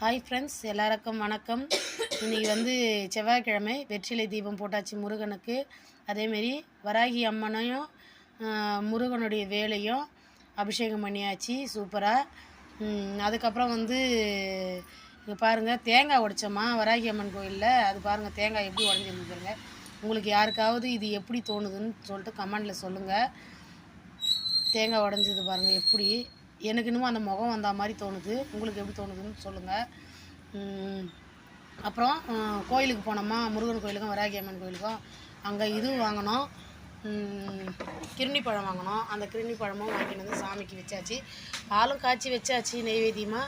Hi friends எல்லாருக்கும் வணக்கம். இன்றைக்கி வந்து செவ்வாய்க்கிழமை வெற்றிலை தீபம் போட்டாச்சு முருகனுக்கு. அதேமாரி வராகி அம்மனையும் முருகனுடைய வேலையும் அபிஷேகம் பண்ணியாச்சு சூப்பராக அதுக்கப்புறம் வந்து இங்கே பாருங்கள் தேங்காய் உடைச்சோமா வராகி அம்மன் கோயிலில். அது பாருங்கள் தேங்காய் எப்படி உடஞ்சிருந்துருங்க உங்களுக்கு யாருக்காவது இது எப்படி தோணுதுன்னு சொல்லிட்டு கமெண்டில் சொல்லுங்கள் தேங்காய் உடஞ்சது பாருங்கள் எப்படி. எனக்கு இன்னமும் அந்த முகம் வந்த மாதிரி தோணுது. உங்களுக்கு எப்படி தோணுதுன்னு சொல்லுங்கள் அப்புறம் கோயிலுக்கு போனோமா? முருகன் கோயிலுக்கும் வராகி அம்மன் கோயிலுக்கும். அங்கே இது வாங்கினோம். கிருணி பழம் வாங்கினோம். அந்த கிருணி பழமும் வாங்கிட்டு வந்து சாமிக்கு வச்சாச்சு. பாலும் காய்ச்சி வச்சாச்சு நெய்வேத்தியமாக